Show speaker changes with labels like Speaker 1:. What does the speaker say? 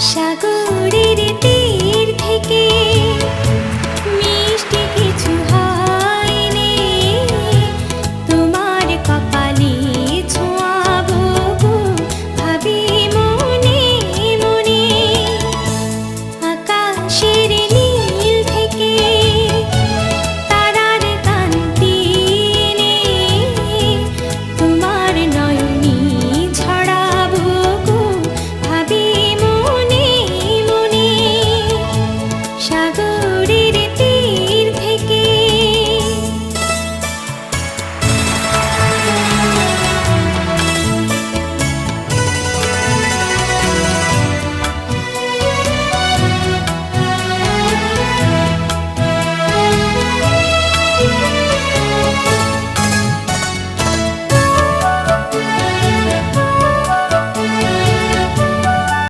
Speaker 1: সাগরে